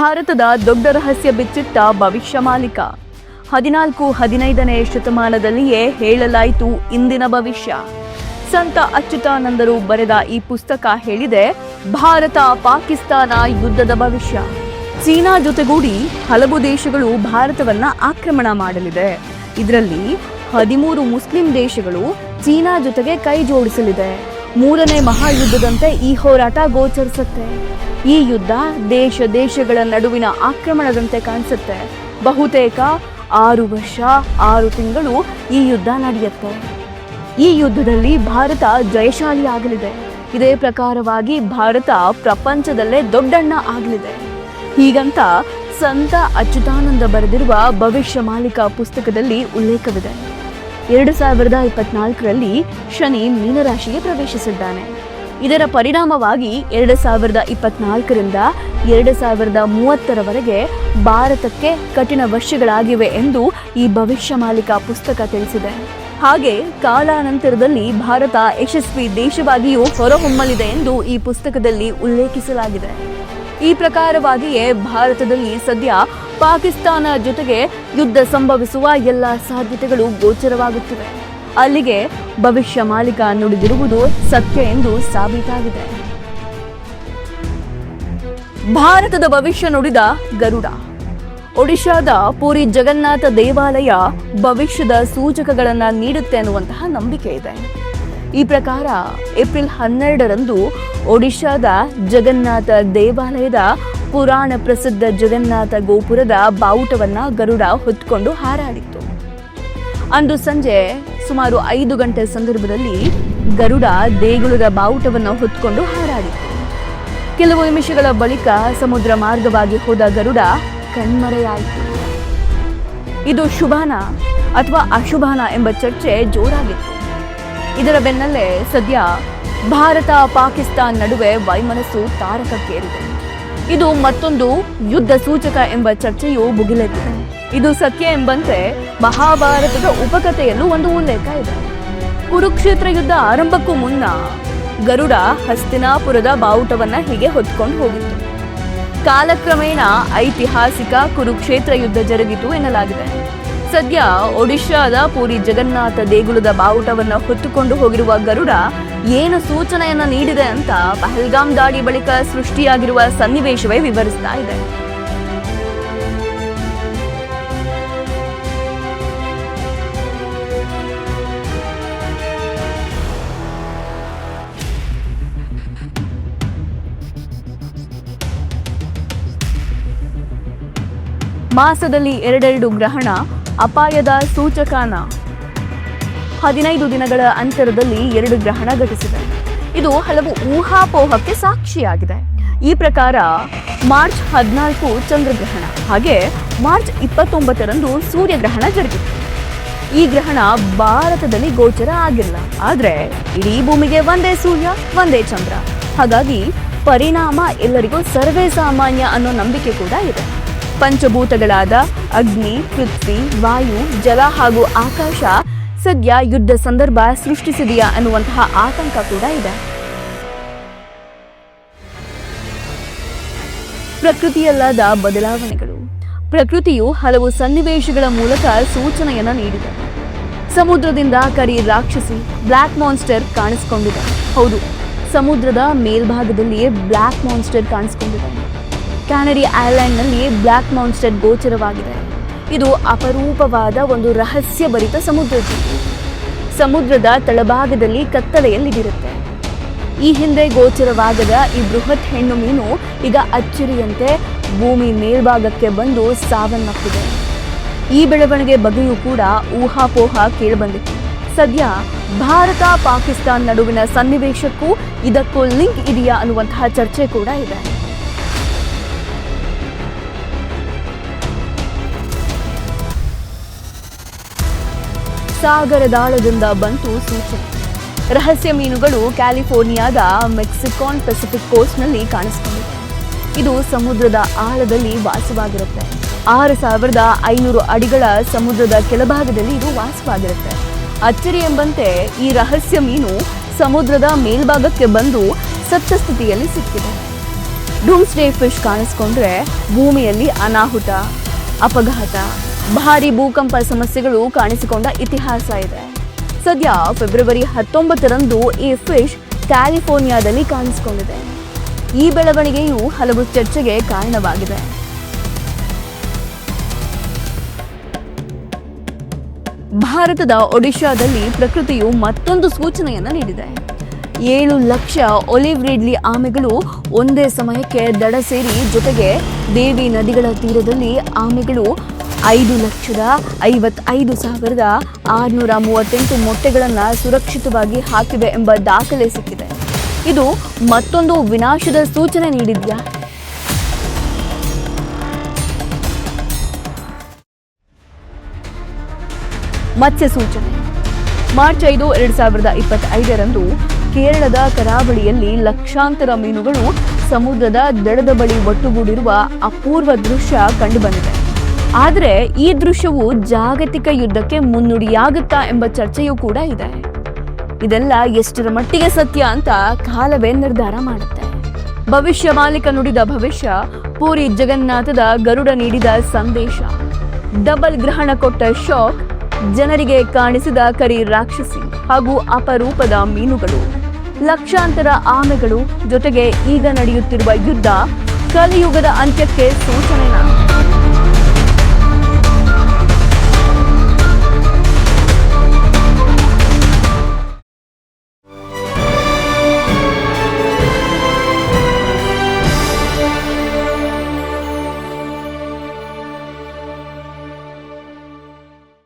ಭಾರತದ ದೊಡ್ಡ ರಹಸ್ಯ ಬಿಚ್ಚಿಟ್ಟ ಭವಿಷ್ಯ ಮಾಲೀಕ. ಹದಿನಾಲ್ಕು, ಹದಿನೈದನೇ ಶತಮಾನದಲ್ಲಿಯೇ ಹೇಳಲಾಯಿತು ಇಂದಿನ ಭವಿಷ್ಯ. ಸಂತ ಅಚ್ಯುತಾನಂದರು ಬರೆದ ಈ ಪುಸ್ತಕ ಹೇಳಿದೆ, ಭಾರತ ಪಾಕಿಸ್ತಾನ ಯುದ್ಧದ ಭವಿಷ್ಯ. ಚೀನಾ ಜೊತೆಗೂಡಿ ಹಲವು ದೇಶಗಳು ಭಾರತವನ್ನ ಆಕ್ರಮಣ ಮಾಡಲಿದೆ. ಇದರಲ್ಲಿ ಹದಿಮೂರು ಮುಸ್ಲಿಂ ದೇಶಗಳು ಚೀನಾ ಜೊತೆಗೆ ಕೈ ಜೋಡಿಸಲಿದೆ ಮೂರನೇ ಮಹಾಯುದ್ಧದಂತೆ ಈ ಹೋರಾಟ ಗೋಚರಿಸುತ್ತೆ. ಈ ಯುದ್ಧ ದೇಶ ದೇಶಗಳ ನಡುವಿನ ಆಕ್ರಮಣದಂತೆ ಕಾಣಿಸುತ್ತೆ. ಬಹುತೇಕ ಆರು ವರ್ಷ, ಆರು ತಿಂಗಳು ಈ ಯುದ್ಧ ನಡೆಯುತ್ತೆ. ಈ ಯುದ್ಧದಲ್ಲಿ ಭಾರತ ಜಯಶಾಲಿ ಆಗಲಿದೆ ಇದೇ ಪ್ರಕಾರವಾಗಿ ಭಾರತ ಪ್ರಪಂಚದಲ್ಲೇ ದೊಡ್ಡಣ್ಣ ಆಗಲಿದೆ. ಹೀಗಂತ ಸಂತ ಅಚ್ಯುತಾನಂದ ಬರೆದಿರುವ ಭವಿಷ್ಯ ಮಾಲಿಕ ಪುಸ್ತಕದಲ್ಲಿ ಉಲ್ಲೇಖವಿದೆ. ಎರಡು ಸಾವಿರದ ಇಪ್ಪತ್ನಾಲ್ಕರಲ್ಲಿ ಶನಿ ಮೀನರಾಶಿಗೆ ಪ್ರವೇಶಿಸಿದ್ದಾನೆ. ಇದರ ಪರಿಣಾಮವಾಗಿ ಎರಡು ಸಾವಿರದ ಇಪ್ಪತ್ನಾಲ್ಕರಿಂದ ಎರಡು ಸಾವಿರದ ಮೂವತ್ತರವರೆಗೆ ಭಾರತಕ್ಕೆ ಕಠಿಣ ವರ್ಷಗಳಾಗಿವೆ ಎಂದು ಈ ಭವಿಷ್ಯ ಮಾಲಿಕ ಪುಸ್ತಕ ತಿಳಿಸಿದೆ. ಹಾಗೆ ಕಾಲಾನಂತರದಲ್ಲಿ ಭಾರತ ಯಶಸ್ವಿ ದೇಶವಾಗಿಯೂ ಹೊರಹೊಮ್ಮಲಿದೆ ಎಂದು ಈ ಪುಸ್ತಕದಲ್ಲಿ ಉಲ್ಲೇಖಿಸಲಾಗಿದೆ. ಈ ಪ್ರಕಾರವಾಗಿಯೇ ಭಾರತದಲ್ಲಿ ಸದ್ಯ ಪಾಕಿಸ್ತಾನ ಜೊತೆಗೆ ಯುದ್ಧ ಸಂಭವಿಸುವ ಎಲ್ಲ ಸಾಧ್ಯತೆಗಳು ಗೋಚರವಾಗುತ್ತಿವೆ. ಅಲ್ಲಿಗೆ ಭವಿಷ್ಯ ಮಾಲೀಕ ನುಡಿದಿರುವುದು ಸತ್ಯ ಎಂದು ಸಾಬೀತಾಗಿದೆ. ಭಾರತದ ಭವಿಷ್ಯ ನುಡಿದ ಗರುಡ. ಒಡಿಶಾದ ಪುರಿ ಜಗನ್ನಾಥ ದೇವಾಲಯ ಭವಿಷ್ಯದ ಸೂಚಕಗಳನ್ನು ನೀಡುತ್ತೆ ಅನ್ನುವಂತಹ ನಂಬಿಕೆ ಇದೆ. ಈ ಪ್ರಕಾರ ಏಪ್ರಿಲ್ ಹನ್ನೆರಡರಂದು ಒಡಿಶಾದ ಜಗನ್ನಾಥ ದೇವಾಲಯದ ಪುರಾಣ ಪ್ರಸಿದ್ಧ ಜಗನ್ನಾಥ ಗೋಪುರದ ಬಾವುಟವನ್ನು ಗರುಡ ಹೊತ್ಕೊಂಡು ಹಾರಾಡಿತ್ತು. ಅಂದು ಸಂಜೆ ಸುಮಾರು ಐದು ಗಂಟೆ ಸಂದರ್ಭದಲ್ಲಿ ಗರುಡ ದೇಗುಲದ ಬಾವುಟವನ್ನು ಹೊತ್ಕೊಂಡು ಹಾರಾಡಿತು ಕೆಲವು ನಿಮಿಷಗಳ ಬಳಿಕ ಸಮುದ್ರ ಮಾರ್ಗವಾಗಿ ಹೋದ ಗರುಡ ಕಣ್ಮರೆಯಾಯಿತು. ಇದು ಶುಭಾನ ಅಥವಾ ಅಶುಭಾನ ಎಂಬ ಚರ್ಚೆ ಜೋರಾಗಿತ್ತು. ಇದರ ಬೆನ್ನಲ್ಲೇ ಸದ್ಯ ಭಾರತ ಪಾಕಿಸ್ತಾನ್ ನಡುವೆ ವೈಮನಸ್ಸು ತಾರಕಕ್ಕೇರಿದೆ. ಇದು ಮತ್ತೊಂದು ಯುದ್ಧ ಸೂಚಕ ಎಂಬ ಚರ್ಚೆಯು ಭುಗಿಲೆದ್ದಿದೆ ಇದು ಸತ್ಯ ಎಂಬಂತೆ ಮಹಾಭಾರತದ ಉಪಕಥೆಯಲ್ಲೂ ಒಂದು ಉಲ್ಲೇಖ ಇದೆ. ಕುರುಕ್ಷೇತ್ರ ಯುದ್ಧ ಆರಂಭಕ್ಕೂ ಮುನ್ನ ಗರುಡ ಹಸ್ತಿನಾಪುರದ ಬಾವುಟವನ್ನ ಹೀಗೆ ಹೊತ್ಕೊಂಡು ಹೋಗಿತ್ತು. ಕಾಲಕ್ರಮೇಣ ಐತಿಹಾಸಿಕ ಕುರುಕ್ಷೇತ್ರ ಯುದ್ಧ ಜರುಗಿತು ಎನ್ನಲಾಗಿದೆ. ಸದ್ಯ ಒಡಿಶಾದ ಪೂರಿ ಜಗನ್ನಾಥ ದೇಗುಲದ ಬಾವುಟವನ್ನು ಹೊತ್ತುಕೊಂಡು ಹೋಗಿರುವ ಗರುಡ ಏನು ಸೂಚನೆಯನ್ನ ನೀಡಿದೆ ಅಂತ ಪಹಲ್ಗಾಮ್ ದಾಳಿ ಬಳಿಕ ಸೃಷ್ಟಿಯಾಗಿರುವ ಸನ್ನಿವೇಶವೇ ವಿವರಿಸ್ತಾ ಇದೆ. ಮಾಸದಲ್ಲಿ ಎರಡೆರಡು ಗ್ರಹಣ ಅಪಾಯದ ಸೂಚಕಾನ. ಹದಿನೈದು ದಿನಗಳ ಅಂತರದಲ್ಲಿ ಎರಡು ಗ್ರಹಣ ಘಟಿಸಿದೆ. ಇದು ಹಲವು ಊಹಾಪೋಹಕ್ಕೆ ಸಾಕ್ಷಿಯಾಗಿದೆ. ಈ ಪ್ರಕಾರ ಮಾರ್ಚ್ ಹದಿನಾಲ್ಕು ಚಂದ್ರಗ್ರಹಣ, ಹಾಗೆ ಮಾರ್ಚ್ ಇಪ್ಪತ್ತೊಂಬತ್ತರಂದು ಸೂರ್ಯಗ್ರಹಣ ಜರುಗಿತು ಈ ಗ್ರಹಣ ಭಾರತದಲ್ಲಿ ಗೋಚರ ಆಗಿಲ್ಲ. ಆದರೆ ಇಡೀ ಭೂಮಿಗೆ ಒಂದೇ ಸೂರ್ಯ, ಒಂದೇ ಚಂದ್ರ. ಹಾಗಾಗಿ ಪರಿಣಾಮ ಎಲ್ಲರಿಗೂ ಸರ್ವೇ ಸಾಮಾನ್ಯ ಅನ್ನೋ ನಂಬಿಕೆ ಕೂಡ ಇದೆ. ಪಂಚಭೂತಗಳಾದ ಅಗ್ನಿ, ಪೃಥ್ವಿ, ವಾಯು, ಜಲ ಹಾಗೂ ಆಕಾಶ ಸದ್ಯ ಯುದ್ಧ ಸಂದರ್ಭ ಸೃಷ್ಟಿಸಿದೆಯಾ ಅನ್ನುವಂತಹ ಆತಂಕ ಕೂಡ ಇದೆ. ಪ್ರಕೃತಿಯಲ್ಲಾದ ಬದಲಾವಣೆಗಳು. ಪ್ರಕೃತಿಯು ಹಲವು ಸನ್ನಿವೇಶಗಳ ಮೂಲಕ ಸೂಚನೆಯನ್ನು ನೀಡಿದೆ. ಸಮುದ್ರದಿಂದ ಕರಿ ರಾಕ್ಷಸಿ ಬ್ಲ್ಯಾಕ್ ಮಾನ್ಸ್ಟರ್ ಕಾಣಿಸ್ಕೊಂಡಿದೆ. ಹೌದು, ಸಮುದ್ರದ ಮೇಲ್ಭಾಗದಲ್ಲಿಯೇ ಬ್ಲ್ಯಾಕ್ ಮಾನ್ಸ್ಟರ್ ಕಾಣಿಸ್ಕೊಂಡಿದೆ ಕ್ಯಾನರಿ ಐಲ್ಯಾಂಡ್ನಲ್ಲಿ ಬ್ಲ್ಯಾಕ್ ಮಾನ್ಸ್ಟರ್ ಗೋಚರವಾಗಿದೆ. ಇದು ಅಪರೂಪವಾದ ಒಂದು ರಹಸ್ಯಭರಿತ ಸಮುದ್ರ ಜೀವಿ. ಸಮುದ್ರದ ತಳಭಾಗದಲ್ಲಿ ಕತ್ತಲೆಯಲ್ಲಿದಿರುತ್ತೆ ಈ ಹಿಂದೆ ಗೋಚರವಾಗದ ಈ ಬೃಹತ್ ಹೆಣ್ಣು ಮೀನು ಈಗ ಅಚ್ಚರಿಯಂತೆ ಭೂಮಿ ಮೇಲ್ಭಾಗಕ್ಕೆ ಬಂದು ಸಾವನ್ನಪ್ಪಿದೆ. ಈ ಬೆಳವಣಿಗೆ ಬಗ್ಗೆಯೂ ಕೂಡ ಊಹಾಪೋಹ ಕೇಳಿಬಂದಿತ್ತು. ಸದ್ಯ ಭಾರತ ಪಾಕಿಸ್ತಾನ್ ನಡುವಿನ ಸನ್ನಿವೇಶಕ್ಕೂ ಇದಕ್ಕೂ ಲಿಂಕ್ ಇದೆಯಾ ಅನ್ನುವಂತಹ ಚರ್ಚೆ ಕೂಡ ಇದೆ. ಸಾಗರದಾಳದಿಂದ ಬಂತು ಸೂಚನೆ. ರಹಸ್ಯ ಮೀನುಗಳು ಕ್ಯಾಲಿಫೋರ್ನಿಯಾದ ಮೆಕ್ಸಿಕಾನ್ ಪೆಸಿಫಿಕ್ ಕೋಸ್ಟ್ನಲ್ಲಿ ಕಾಣಿಸಿಕೊಂಡಿದೆ ಇದು ಸಮುದ್ರದ ಆಳದಲ್ಲಿ ವಾಸವಾಗಿರುತ್ತೆ. ಆರು ಸಾವಿರದ ಐನೂರು ಅಡಿಗಳ ಸಮುದ್ರದ ಕೆಳಭಾಗದಲ್ಲಿ ಇದು ವಾಸವಾಗಿರುತ್ತೆ. ಅಚ್ಚರಿ ಎಂಬಂತೆ ಈ ರಹಸ್ಯ ಮೀನು ಸಮುದ್ರದ ಮೇಲ್ಭಾಗಕ್ಕೆ ಬಂದು ಸತ್ತ ಸ್ಥಿತಿಯಲ್ಲಿ ಸಿಕ್ಕಿದೆ. ಡೂಮ್ಸ್ಡೇ ಫಿಶ್ ಕಾಣಿಸ್ಕೊಂಡ್ರೆ ಭೂಮಿಯಲ್ಲಿ ಅನಾಹುತ, ಅಪಘಾತ ಭಾರಿ ಭೂಕಂಪ ಸಮಸ್ಯೆಗಳು ಕಾಣಿಸಿಕೊಂಡ ಇತಿಹಾಸ ಇದೆ. ಸದ್ಯ ಫೆಬ್ರವರಿ ಹತ್ತೊಂಬತ್ತರಂದು ಈ ಫಿಶ್ ಕ್ಯಾಲಿಫೋರ್ನಿಯಾದಲ್ಲಿ ಕಾಣಿಸಿಕೊಂಡಿದೆ. ಈ ಬೆಳವಣಿಗೆಯು ಹಲವು ಚರ್ಚೆಗೆ ಕಾರಣವಾಗಿದೆ. ಭಾರತದ ಒಡಿಶಾದಲ್ಲಿ ಪ್ರಕೃತಿಯು ಮತ್ತೊಂದು ಸೂಚನೆಯನ್ನ ನೀಡಿದೆ. ಏಳು ಲಕ್ಷ ಒಲಿವ್ ರಿಡ್ಲಿ ಆಮೆಗಳು ಒಂದೇ ಸಮಯಕ್ಕೆ ದಡ ಸೇರಿ ಜೊತೆಗೆ ದೇವಿ ನದಿಗಳ ತೀರದಲ್ಲಿ ಆಮೆಗಳು ಐದು ಲಕ್ಷದ ಐವತ್ತೈದು ಸಾವಿರದ ಆರುನೂರ ಮೂವತ್ತೆಂಟು ಮೊಟ್ಟೆಗಳನ್ನು ಸುರಕ್ಷಿತವಾಗಿ ಹಾಕಿವೆ ಎಂಬ ದಾಖಲೆ ಸಿಕ್ಕಿದೆ. ಇದು ಮತ್ತೊಂದು ವಿನಾಶದ ಸೂಚನೆ ನೀಡಿದ್ಯಾ? ಮತ್ಸ್ಯ ಸೂಚನೆ. ಮಾರ್ಚ್ ಐದು, ಎರಡು ಸಾವಿರದ ಇಪ್ಪತ್ತೈದರಂದು ಕೇರಳದ ಕರಾವಳಿಯಲ್ಲಿ ಲಕ್ಷಾಂತರ ಮೀನುಗಳು ಸಮುದ್ರದ ದಡದ ಬಳಿ ಒಟ್ಟುಗೂಡಿರುವ ಅಪೂರ್ವ ದೃಶ್ಯ ಕಂಡುಬಂದಿದೆ. ಆದರೆ ಈ ದೃಶ್ಯವು ಜಾಗತಿಕ ಯುದ್ಧಕ್ಕೆ ಮುನ್ನುಡಿಯಾಗುತ್ತಾ ಎಂಬ ಚರ್ಚೆಯೂ ಕೂಡ ಇದೆ. ಇದೆಲ್ಲ ಎಷ್ಟರ ಮಟ್ಟಿಗೆ ಸತ್ಯ ಅಂತ ಕಾಲವೇ ನಿರ್ಧಾರ ಮಾಡುತ್ತೆ. ಭವಿಷ್ಯ ಮಾಲೀಕ ನುಡಿದ ಭವಿಷ್ಯ, ಪೂರಿ ಜಗನ್ನಾಥದ ಗರುಡ ನೀಡಿದ ಸಂದೇಶ. ಡಬಲ್ ಗ್ರಹಣ ಕೊಟ್ಟ ಶಾಕ್, ಜನರಿಗೆ ಕಾಣಿಸಿದ ಕರಿ ರಾಕ್ಷಸಿ ಹಾಗೂ ಅಪರೂಪದ ಮೀನುಗಳು. ಲಕ್ಷಾಂತರ ಆಮೆಗಳು ಜೊತೆಗೆ ಈಗ ನಡೆಯುತ್ತಿರುವ ಯುದ್ಧ, ಕಲಿಯುಗದ ಅಂತ್ಯಕ್ಕೆ ಸೂಚನೆನಾ